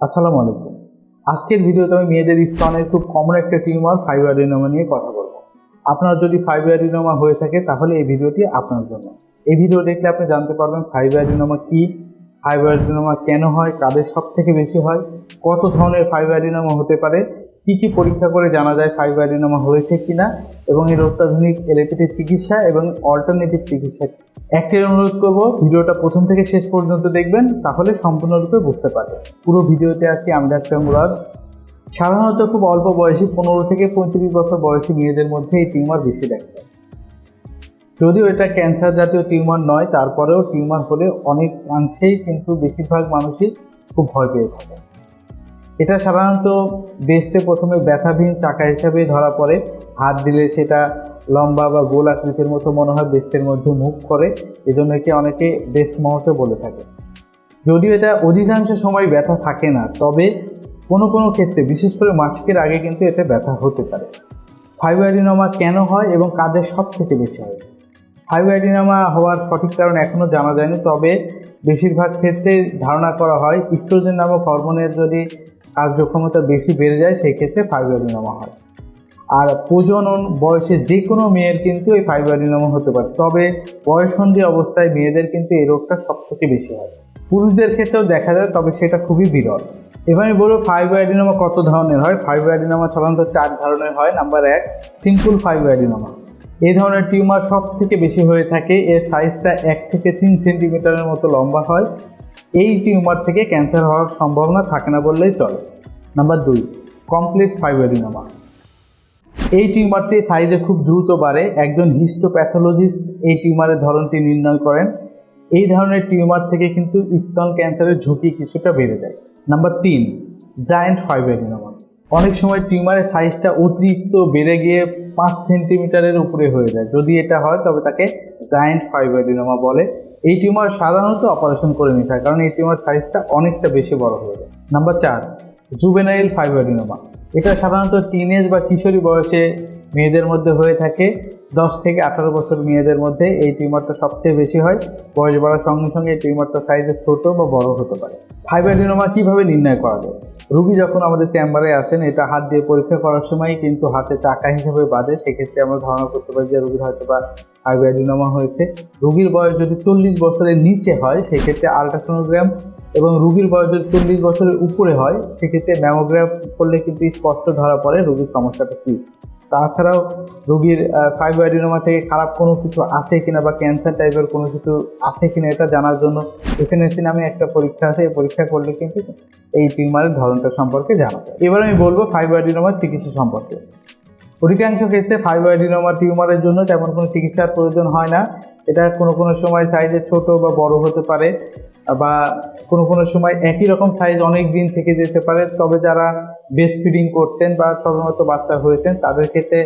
আসসালামু আলাইকুম। আজকের ভিডিওতে আমি মেয়েদের স্তনের খুব কমন একটা টিউমার ফাইব্রোডিনোমা নিয়ে কথা বলব। আপনার যদি ফাইব্রোডিনোমা হয়ে থাকে, তাহলে এই ভিডিওটি আপনার জন্য। এই ভিডিও দেখলে আপনি জানতে পারবেন ফাইব্রোডিনোমা কি ফাইব্রোডিনোমা কেন হয়, কাদের সব থেকে বেশি হয়, কত ধরনের ফাইব্রোডিনোমা হতে পারে কি কি পরীক্ষা করে জানা যায় ফাইব্রোডিনোমা হয়েছে কিনা এবং এর অত্যাধুনিক এলোপ্যাথিক চিকিৎসা এবং অল্টারনেটিভ চিকিৎসা একটাই অনুরোধ করব, ভিডিওটা প্রথম থেকে শেষ পর্যন্ত দেখবেন, তাহলে সম্পূর্ণরূপে বুঝতে পারবেন। পুরো ভিডিওতে আসি আমি ডাক্তার মুরাদ। সাধারণত খুব অল্প বয়সী, পনেরো থেকে পঁয়ত্রিশ বছর বয়সী মেয়েদের মধ্যে এই টিউমার বেশি দেখা যায়। যদিও এটা ক্যান্সার জাতীয় টিউমার নয়, তারপরেও টিউমার হলে অনেক অংশেই কিন্তু বেশিরভাগ মানুষই খুব ভয় পেয়ে থাকে। এটা সাধারণত বেস্টে প্রথমে ব্যথাবিহীন চাকা হিসাবে ধরা পড়ে। হাত দিলে সেটা লম্বা বা গোল আকৃতির মতো মনে হয় বেস্টের মধ্যে মুভ করে। এজন্য একে অনেকে বেস্ট মহসে বলে থাকে। যদিও এটা অধিকাংশ সময় ব্যথা থাকে না, তবে কোনো কোনো ক্ষেত্রে, বিশেষ করে মাসিকের আগে কিন্তু এতে ব্যথা হতে পারে। ফাইব্রোডিনোমা কেন হয় এবং কাদের সব থেকে বেশি হয়? ফাইব্রোডিনোমা হওয়ার সঠিক কারণ এখনও জানা যায়নি, তবে বেশিরভাগ ক্ষেত্রে ধারণা করা হয়, ইস্ট্রোজেন নামক হরমোনের যদি কার্যক্ষমতা বেশি বেড়ে যায় সেই ক্ষেত্রে ফাইব্রোডিনোমা হয়। আর প্রজনন বয়সে যে কোনো মেয়ের কিন্তু এই ফাইব্রোডিনোমা হতে পারে। তবে বয়সন্ধি অবস্থায় মেয়েদের কিন্তু এই রোগটা সব থেকে বেশি হয়। পুরুষদের ক্ষেত্রেও দেখা যায়, তবে সেটা খুবই বিরল। এবার আমি বলব ফাইব্রোডিনোমা কত ধরনের হয়? ফাইব্রোডিনোমা সাধারণত চার ধরনের হয়। নাম্বার এক সিম্পল ফাইব্রোডিনোমা এই ধরনের টিউমার সব থেকে বেশি হয়ে থাকে। এর সাইজটা এক থেকে তিন সেন্টিমিটারের মতো লম্বা হয়। এই টিউমার থেকে ক্যান্সার হওয়ার সম্ভাবনা থাকে না বললেই চলে। নাম্বার দুই, কমপ্লেক্স ফাইব্রোডিনোমা। এই টিউমারটি সাইজে খুব দ্রুত বাড়ে। একজন হিস্টোপ্যাথোলজিস্ট এই টিউমারের ধরনটি নির্ণয় করেন। এই ধরনের টিউমার থেকে কিন্তু স্তন ক্যান্সারের ঝুঁকি কিছুটা বেড়ে যায়। নাম্বার তিন, জায়েন্ট ফাইব্রোডিনোমা। অনেক সময় টিউমারের সাইজটা অতিরিক্ত বেড়ে গিয়ে পাঁচ সেন্টিমিটারের উপরে হয়ে যায়। যদি এটা হয়, তবে তাকে জায়েন্ট ফাইব্রোডিনোমা বলে। এই টিউমার সাধারণত অপারেশন করে নিতে হয়, কারণ এই টিউমার সাইজটা অনেকটা বেশি বড় হয়ে যায়। নাম্বার চার জুবেনাইল ফাইব্রোডিনোমা এটা সাধারণত টিনেজ বা কিশোরী বয়সে মেয়েদের মধ্যে হয়ে থাকে। দশ থেকে আঠারো বছর মেয়েদের মধ্যে এই টিউমারটা সবচেয়ে বেশি হয়। বয়স বাড়ার সঙ্গে সঙ্গে এই টিউমারটা সাইজে ছোট বা বড় হতে পারে। ফাইব্রোডিনোমা কীভাবে নির্ণয় করা যায়? রুগী যখন আমাদের চেম্বারে আসেন, এটা হাত দিয়ে পরীক্ষা করার সময় কিন্তু হাতে চাকা হিসেবে বাঁধে। সেক্ষেত্রে আমরা ধারণা করতে পারি যে রুগীর হয়তো বা ফাইব্রোডিনোমা হয়েছে। রুগীর বয়স যদি চল্লিশ বছরের নিচে হয়, সেক্ষেত্রে আলট্রাসোনোগ্রাম এবং রুগীর বয়স যদি চল্লিশ বছরের উপরে হয়, সেক্ষেত্রে ম্যামোগ্রাফ করলে কিন্তু স্পষ্ট ধরা পড়ে রুগীর সমস্যাটা কী। তাছাড়াও রোগীর ফাইব্রোডিনোমা থেকে খারাপ কোনো কিছু আছে কিনা বা ক্যান্সার টাইপের কোনো কিছু আছে কিনা এটা জানার জন্য এফএনএসি নামে একটা পরীক্ষা আছে। এই পরীক্ষা করলে কিন্তু এই টিউমারের ধরনটা সম্পর্কে জানা যায়। এবার আমি বলব ফাইব্রোডিনোমার চিকিৎসা সম্পর্কে। অধিকাংশ ক্ষেত্রে ফাইব্রোডিনোমা টিউমারের জন্য তেমন কোনো চিকিৎসার প্রয়োজন হয় না। এটা কোনো কোনো সময় সাইজে ছোট বা বড় হতে পারে, বা কোনো কোনো সময় একই রকম সাইজ অনেক দিন থেকে যেতে পারে। তবে যারা বেস্ট ফিডিং করছেন বা সবেমাত্র বাচ্চা হয়েছেন, তাদের ক্ষেত্রে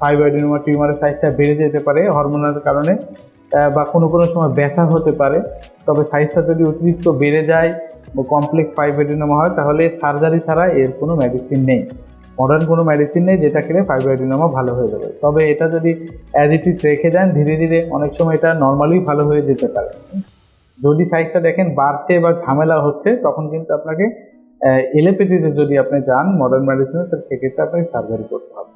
ফাইব্রোডিনোমা টিউমারের সাইজটা বেড়ে যেতে পারে হরমোনের কারণে বা কোনো কোনো সময় ব্যথা হতে পারে। তবে সাইজটা যদি অতিরিক্ত বেড়ে যায় কমপ্লেক্স ফাইব্রোডিনোমা হয়, তাহলে সার্জারি ছাড়া এর কোনো মেডিসিন নেই। মডার্ন কোনো মেডিসিন নেই যেটা খেলে ফাইব্রোডিনোমা ভালো হয়ে যাবে। তবে এটা যদি অ্যাজ ইট ইজ রেখে দেন, ধীরে ধীরে অনেক সময় এটা নর্মালি ভালো হয়ে যেতে পারে। যদি সাইজটা দেখেন বাড়ছে বা ঝামেলা হচ্ছে, তখন কিন্তু আপনাকে এলোপ্যাথিতে যদি আপনি যান মডার্ন মেডিসিনে তাহলে সেক্ষেত্রে আপনাকে সার্জারি করতে হবে।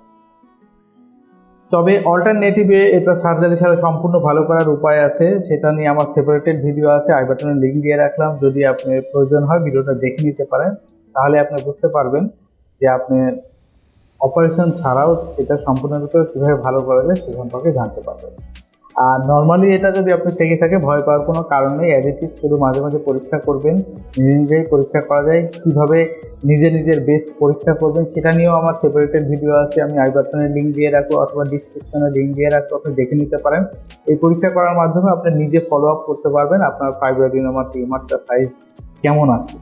তবে অল্টারনেটিভে এটা সার্জারি ছাড়া সম্পূর্ণ ভালো করার উপায় আছে, সেটা নিয়ে আমার সেপারেটেড ভিডিও আছে আই বাটনের লিঙ্ক দিয়ে রাখলাম। যদি আপনি প্রয়োজন হয় ভিডিওটা দেখে নিতে পারেন, তাহলে আপনি বুঝতে পারবেন যে আপনি অপারেশন ছাড়াও এটা সম্পূর্ণরূপে কীভাবে ভালো করা যায় সে সম্পর্কে জানতে পারবেন। আর নর্মালি এটা যদি আপনি থেকে থাকে, ভয় পাওয়ার কোনো কারণ নেই। অ্যাডিটিভ শুধু মাঝে মাঝে পরীক্ষা করবেন, নিজে নিজেই পরীক্ষা করা যায়। কীভাবে নিজে নিজের বেস্ট পরীক্ষা করবেন সেটা নিয়েও আমার সেপারেটেড ভিডিও আছে। আমি আই লিঙ্ক দিয়ে রাখব অথবা ডিসক্রিপশনে লিঙ্ক দিয়ে রাখব, আপনি দেখে নিতে পারেন। এই পরীক্ষা করার মাধ্যমে আপনি নিজে ফলো আপ করতে পারবেন। আপনার ফাইব্রোডিনোমার টিউমারটা সাইজ কেমন আছে?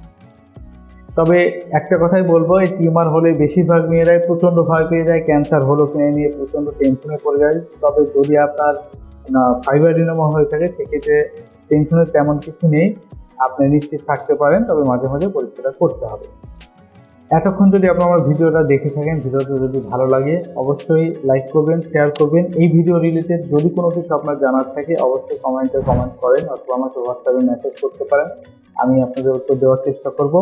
তবে একটা কথাই বলব, এই টিউমার হলে বেশিরভাগ মেয়েরাই প্রচণ্ড ভয় পেয়ে যায়, ক্যান্সার হলো কিনে নিয়ে প্রচণ্ড টেনশনে পড়ে যায়। তবে যদি আপনার ফাইব্রোডিনোমা হয়ে থাকে, সেক্ষেত্রে টেনশনের তেমন কিছু নেই। আপনি নিশ্চিত থাকতে পারেন, তবে মাঝে মাঝে পরীক্ষাটা করতে হবে। এতক্ষণ যদি আপনার আমার ভিডিওটা দেখে থাকেন, ভিডিওটা যদি ভালো লাগে, অবশ্যই লাইক করবেন শেয়ার করবেন। এই ভিডিও রিলেটেড যদি কোনো কিছু আপনার জানার থাকে, অবশ্যই কমেন্টে কমেন্ট করেন, অথবা আমাকে হোয়াটসঅ্যাপে মেসেজ করতে পারেন। আমি আপনাদের উত্তর দেওয়ার চেষ্টা করব।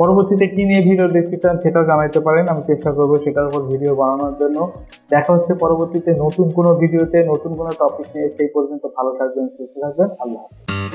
পরবর্তীতে কি নিয়ে ভিডিও দেখতে চান সেটাও জানাইতে পারেন, আমি চেষ্টা করব সেটার উপর ভিডিও বানানোর জন্য দেখা হচ্ছে পরবর্তীতে নতুন কোনো ভিডিওতে নতুন কোনো টপিক নিয়ে, সেই পর্যন্ত ভালো থাকবেন, সুস্থ থাকবেন, আল্লাহ হাফেজ।